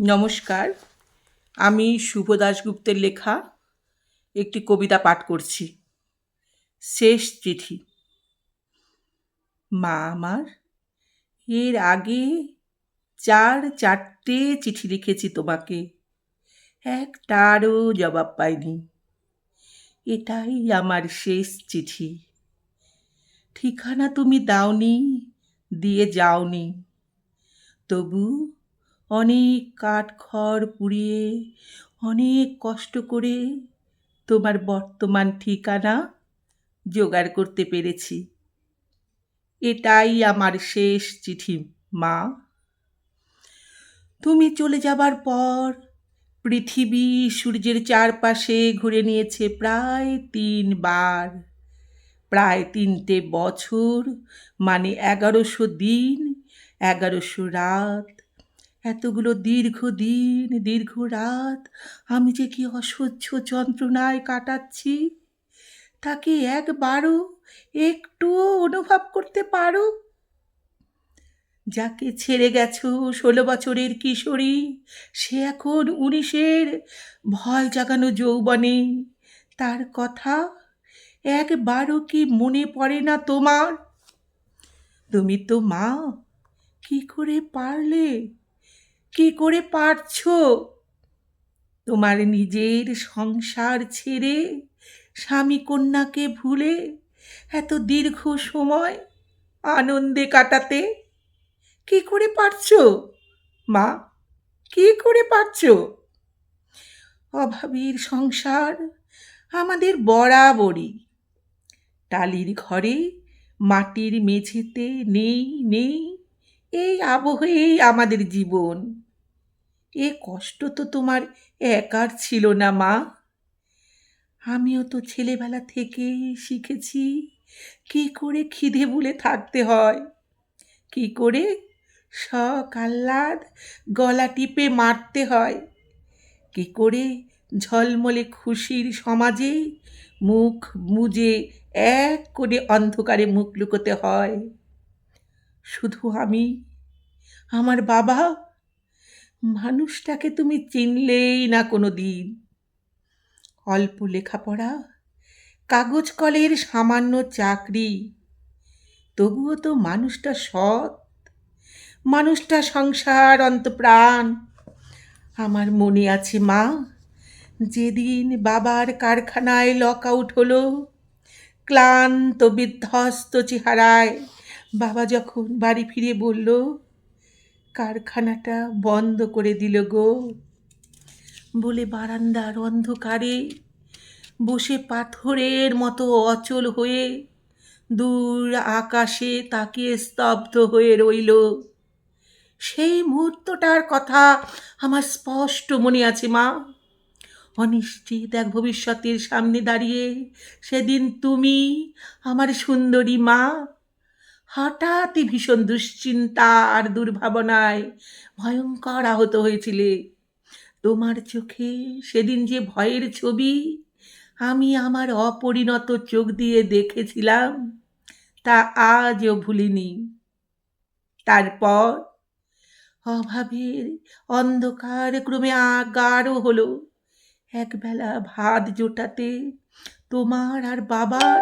নমস্কার, আমি শুভ দাশগুপ্তের লেখা একটি কবিতা পাঠ করছি। শেষ চিঠি। মা আমার, এর আগে চার চারটে চিঠি লিখেছি তোমাকে, একটারও জবাব পাইনি। এটাই আমার শেষ চিঠি। ঠিকানা তুমি দাওনি, দিয়ে যাওনি। তবু অনেক কাঠ খড় পুড়িয়ে, অনেক কষ্ট করে তোমার বর্তমান ঠিকানা জোগাড় করতে পেরেছি। এটাই আমার শেষ চিঠি, মা। তুমি চলে যাবার পর পৃথিবী সূর্যের চারপাশে ঘুরে নিয়েছে প্রায় তিনবার প্রায় তিনটে বছর মানে এগারোশো দিন, এগারোশো রাত। এতগুলো দীর্ঘ দিন, দীর্ঘ রাত আমি যে কি অসহ্য যন্ত্রণায় কাটাচ্ছি তাকে একবারও একটুও অনুভব করতে পারো? যাকে ছেড়ে গেছো ষোলো বছরের কিশোরী, সে এখন উনিশের ভয় জাগানো যৌবনে। তার কথা একবারও কি মনে পড়ে না তোমার? তুমি তো মা, কি করে পারলে কি করে পারছ? তোমার নিজের সংসার ছেড়ে স্বামী কন্যাকে ভুলে এত দীর্ঘ সময় আনন্দে কাটাতে কি করে পারছ? মা, কি করে পারছ? অভাবীর সংসার আমাদের বরাবরই। টালির ঘরে মাটির মেঝেতে নেই নেই, এই আবহেই আমাদের জীবন। এ কষ্ট তো তোমার একার ছিল না, মা। আমিও তো ছেলেবেলা থেকেই শিখেছি, কি করে খিদে বলে থাকতে হয়। কি করে শখ, আহ্লাদ, গলা টিপে মারতে হয়। কি করে ঝলমলে খুশির সমাজে মুখ মুজে এক করে অন্ধকারে মুখ লুকোতে হয়। শুধু আমি, আমার বাবা মানুষটাকে তুমি চিনলেই না কোনো দিন অল্প লেখাপড়া, কাগজ কলের সামান্য চাকরি, তবুও তো মানুষটা সৎ। মানুষটা সংসার অন্তপ্রাণ। আমার মনে আছে মা, যেদিন বাবার কারখানায় লক আউট হলো, ক্লান্ত বিধ্বস্ত চেহারায় বাবা যখন বাড়ি ফিরে বলল কারখানাটা বন্ধ করে দিল গো। বলে বারান্দার অন্ধকারে বসে পাথরের মতো অচল হয়ে দূর আকাশে তাকিয়ে স্তব্ধ হয়ে রইল। সেই মুহূর্তটার কথা আমার স্পষ্ট মনে আছে মা। অনিশ্চিত এক ভবিষ্যতের সামনে দাঁড়িয়ে সেদিন তুমি আমার সুন্দরী মা হঠাৎই ভীষণ দুশ্চিন্তা আর দুর্ভাবনায় ভয়ঙ্কর আহত হয়েছিলে। তোমার চোখে সেদিন যে ভয়ের ছবি, আমি আমার অপরিণত চোখ দিয়ে দেখেছিলাম, তা আজও ভুলিনি। তারপর অভাবের অন্ধকার ক্রমে আগাঢ় হলো। একবেলা ভাত জোটাতে তোমার আর বাবার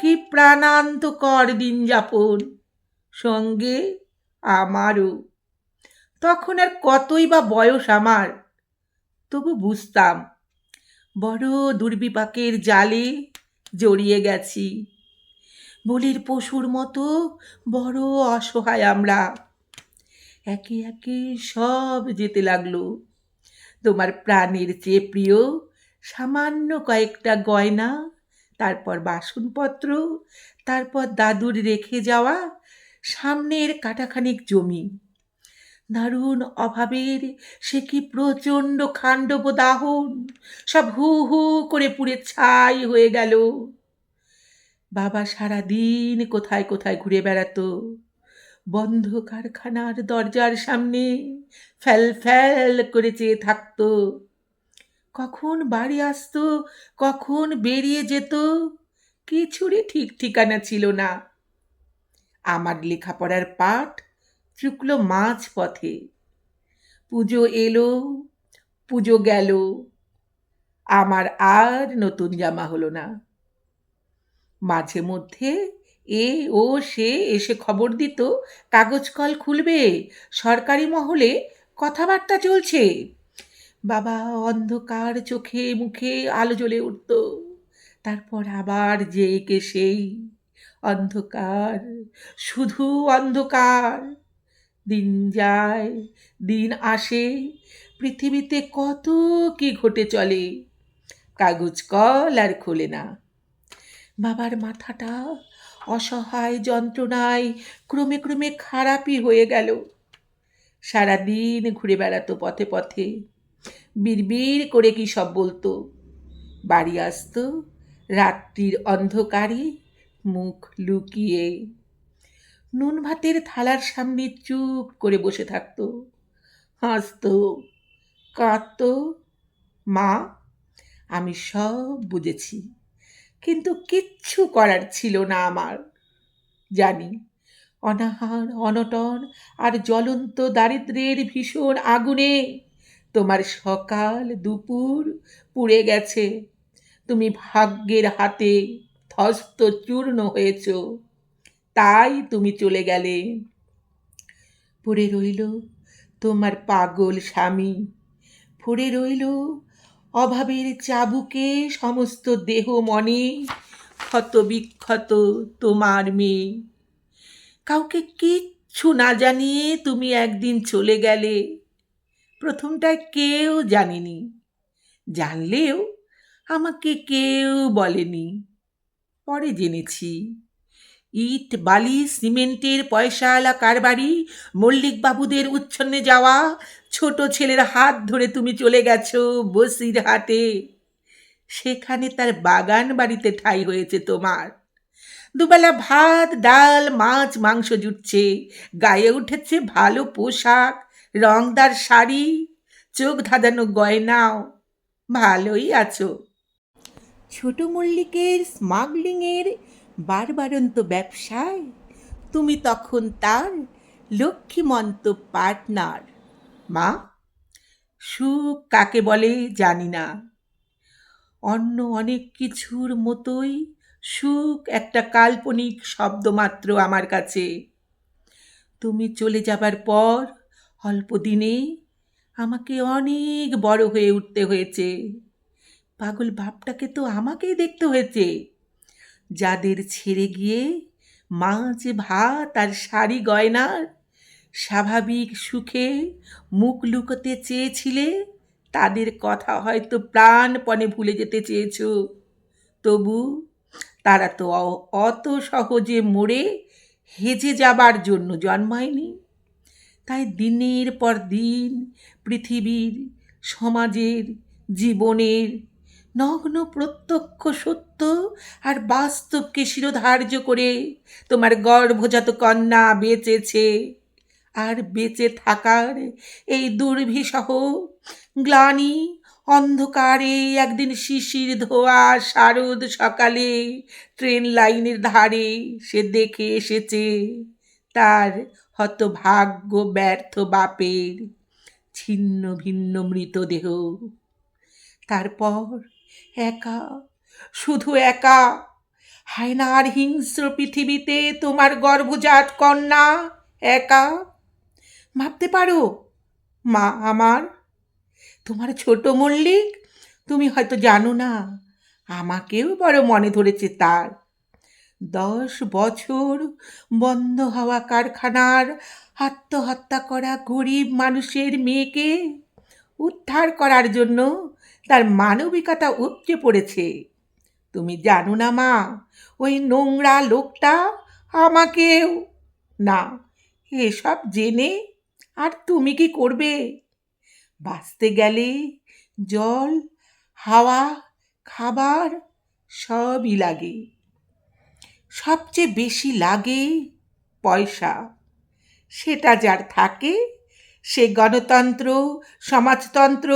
কি প্রাণান্তকর দিন যাপন? সঙ্গে আমারও। তখন আর কতই বা বয়স আমার, তবু বুঝতাম। বড় দুর্বিপাকের জালে জড়িয়ে গেছি। বলির পশুর মতো বড় অসহায় আমরা। একে একে সব যেতে লাগল। তোমার প্রাণের চেয়ে প্রিয় সামান্য কয়েকটা গয়না তারপর বাসনপত্র, তারপর দাদুর রেখে যাওয়া, সামনের কাটাখানিক জমি। দারুণ অভাবের, সে কি প্রচণ্ড খাণ্ডব দাহন সব হু হু করে পুড়ে ছাই হয়ে গেল। বাবা সারা দিন কোথায় কোথায় ঘুরে বেড়াতো। বন্ধ কারখানার দরজার সামনে ফ্যাল ফ্যাল করে চেয়ে থাকতো। কখন বাড়ি আসতো, কখন বেরিয়ে যেত, কিছুরই ঠিক ঠিকানা ছিল না। আমার লেখাপড়ার পাঠ চুকলো মাঝ পথে পুজো এলো, পুজো গেল। আমার আর নতুন জামা হলো না। মাঝে মধ্যে এ ও সে এসে খবর দিত, কাগজ কল খুলবে, সরকারি মহলে কথাবার্তা চলছে। বাবা অন্ধকার চোখে মুখে আলো জ্বলে উঠত। তারপর আবার যে কে সেই অন্ধকার, শুধু অন্ধকার। দিন যায়, দিন আসে, পৃথিবীতে কত কি ঘটে চলে, কাগজ কল আর খোলে না। বাবার মাথাটা অসহায় যন্ত্রণায় ক্রমে ক্রমে খারাপই হয়ে গেল। সারাদিন ঘুরে বেড়াতো পথে পথে। বিড়বিড় করে কি সব বলতো? বাড়ি আসতো, রাত্রির অন্ধকারে মুখ লুকিয়ে। নুন ভাতের থালার সামনে চুপ করে বসে থাকতো। হাসতো, কাঁদতো, মা, আমি সব বুঝেছি, কিন্তু কিচ্ছু করার ছিল না আমার। জানি, অনাহার, অনটন আর জ্বলন্ত দারিদ্রের ভীষণ আগুনে তোমার সকাল দুপুর পুড়ে গেছে। তুমি ভাগ্যের হাতে ধস্ত চূর্ণ হয়েছ। তাই তুমি চলে গেলে। পড়ে রইল তোমার পাগল স্বামী। পড়ে রইল অভাবের চাবুকে সমস্ত দেহ মনে। ক্ষত বিক্ষত তোমার মেয়ে। কাউকে কিচ্ছু না জানিয়ে তুমি একদিন চলে গেলে। প্রথমটায় কেউ জানেনি। জানলেও আমাকে কেউ বলেনি। পরে জেনেছি। ইট, বালি, সিমেন্টের পয়সাওয়ালা কারবারি মল্লিক বাবুদের উচ্ছন্নে যাওয়া, ছোট ছেলের হাত ধরে তুমি চলে গেছো বসির হাটে। সেখানে তার বাগান বাড়িতে ঠাই হয়েছে তোমার। দুবেলা ভাত, ডাল, মাছ, মাংস জুটছে। গায়ে উঠেছে ভালো পোশাক। রংদার শাড়ি চোখ ধাঁধানো গয়নাও। ভালোই আছো। ছোট মল্লিকের স্মাগলিংয়ের বারবারন্ত ব্যবসায় তুমি তখন তার লক্ষ্মীমন্ত পার্টনার। মা? সুখ কাকে বলে জানি না। অন্য অনেক কিছুর মতোই সুখ একটা কাল্পনিক শব্দ মাত্র আমার কাছে। তুমি চলে যাবার পর অল্প দিনে আমাকে অনেক বড় হয়ে উঠতে হয়েছে। পাগল বাপটাকে তো আমাকেই দেখতে হয়েছে। যাদের ছেড়ে গিয়ে মাছ ভাত আর শাড়ি গয়নার স্বাভাবিক সুখে মুখ লুকোতে চেয়েছিলে, তাদের কথা হয়তো প্রাণপণে ভুলে যেতে চেয়েছ। তবু তারা তো অত সহজে মরে হেজে যাবার জন্য জন্মায়নি। তাই দিনের পর দিন পৃথিবীর, সমাজের, জীবনের নগ্ন প্রত্যক্ষ সত্য আর বাস্তবকে শিরোধার্য করে তোমার গর্ভজাত কন্যা বেঁচেছে। আর বেঁচে থাকার এই দুর্ভিসহ গ্লানি, অন্ধকারে একদিন শিশির ধোয়া শারদ সকালে ট্রেন লাইনের ধারে সে দেখে এসেছে। তার হতভাগ্য ব্যর্থ বাপের ছিন্ন ভিন্ন মৃতদেহ। তারপর একা, শুধু একা, হায়নার হিংস্র পৃথিবীতে তোমার গর্ভজাত কন্যা একা? ভাবতে পারো, মা আমার, তোমার ছোট মল্লিক, তুমি হয়তো জানো না, আমাকেও বড় মনে ধরেছে তার। দশ বছর বন্ধ হওয়া কারখানার আত্মহত্যা করা গরিব মানুষের মেয়েকে উদ্ধার করার জন্য তার মানবিকতা উপচে পড়েছে। তুমি জানো না মা, ওই নোংরা লোকটা আমাকেও। না, এসব জেনে আর তুমি কি করবে? বাঁচতে গেলে জল, হাওয়া, খাবার সবই লাগে। সবচেয়ে বেশি লাগে পয়সা। সেটা যার থাকে, সে গণতন্ত্র, সমাজতন্ত্র,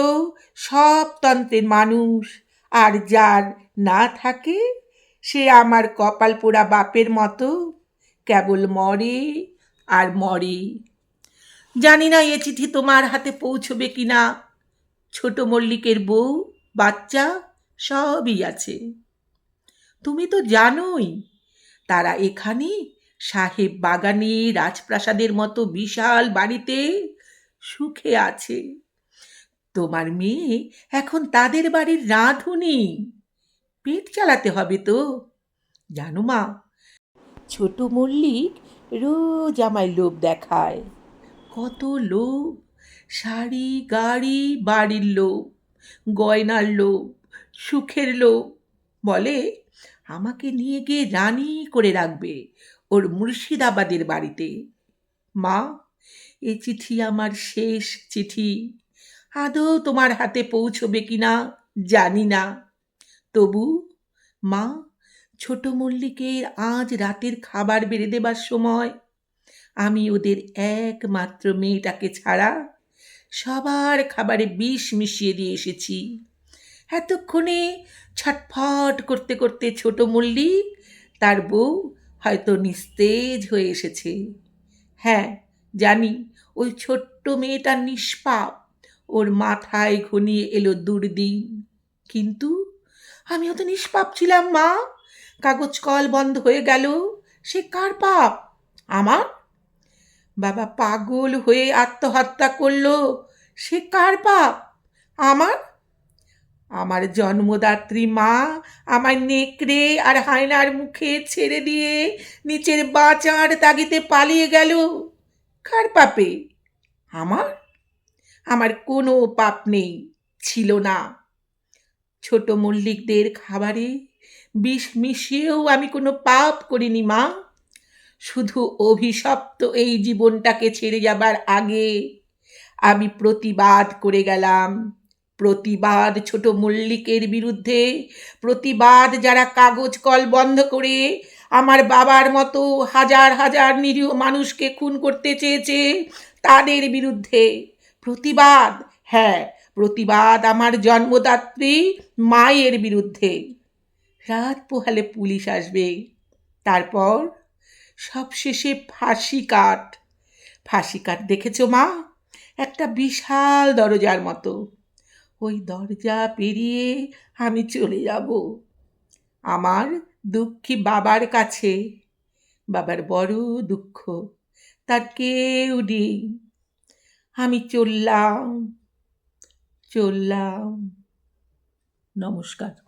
সব তন্ত্রের মানুষ। আর যার না থাকে, সে আমার কপাল পোড়া বাপের মতো, কেবল মরে আর মরে। জানি না এ চিঠি তোমার হাতে পৌঁছবে কি না ছোট মল্লিকের বউ, বাচ্চা, সবই আছে। তুমি তো জানোই তারা এখানে সাহেব বাগানে রাজপ্রাসাদের মতো বিশাল বাড়িতে সুখে আছে। তোমার মেয়ে এখন তাদের বাড়ির রাঁধুনি। পেট চালাতে হবে তো। জানো মা, ছোট মল্লিক রোজ আমায় লোভ দেখায়। কত লোভ? শাড়ি, গাড়ি, বাড়ির লোভ, গয়নার লোভ, সুখের লোভ। বলে আমাকে নিয়ে গিয়ে রানি করে রাখবে ওর মুর্শিদাবাদের বাড়িতে। মা, এ চিঠি আমার শেষ চিঠি। আদৌ তোমার হাতে পৌঁছবে কি না জানি না। তবু, মা, ছোট মল্লিকের আজ রাতের খাবার বেড়ে দেবার সময় আমি ওদের একমাত্র মেয়েটাকে ছাড়া সবার খাবারে বিষ মিশিয়ে দিয়ে এসেছি। এতক্ষণে ছটফট করতে করতে ছোট মল্লিক, তার বউ হয়তো নিস্তেজ হয়ে এসেছে। হ্যাঁ জানি, ওই ছোট্ট মেয়েটা নিষ্পাপ, ওর মাথায় ঘনিয়ে এলো দুর্দিন। কিন্তু আমিও তো নিষ্পাপ ছিলাম, মা। কাগজ কল বন্ধ হয়ে গেল, সে কার পাপ? আমার? বাবা পাগল হয়ে আত্মহত্যা করল, সে কার পাপ? আমার? আমার জন্মদাত্রী মা আমার নেকড়ে আর হায়নার মুখে ছেড়ে দিয়ে নিচের বাঁচার তাগিতে পালিয়ে গেল। কার পাপে? আমার? আমার কোনো পাপ নেই, ছিল না। ছোট মল্লিকদের খাবারে বিষ মিশিয়েও আমি কোনো পাপ করিনি মা। শুধু অভিশপ্ত এই জীবনটাকে ছেড়ে যাবার আগে আমি প্রতিবাদ করে গেলাম। প্রতিবাদ ছোট মল্লিকের বিরুদ্ধে। প্রতিবাদ যারা কাগজ কল বন্ধ করে, আমার বাবার মতো হাজার হাজার নিরীহ মানুষকে খুন করতে চেয়েছে তাদের বিরুদ্ধে। প্রতিবাদ? হ্যাঁ প্রতিবাদ আমার জন্মদাত্রী মায়ের বিরুদ্ধে। রাত পোহালে পুলিশ আসবে। তারপর সবশেষে ফাঁসি কাঠ। ফাঁসি কাঠ দেখেছ মা? একটা বিশাল দরজার মতো। ওই দরজা পেরিয়ে আমি চলে যাব। আমার দুঃখী বাবার কাছে। বাবার বড় দুঃখ। তার কেউ নেই। আমি চললাম চললাম। নমস্কার।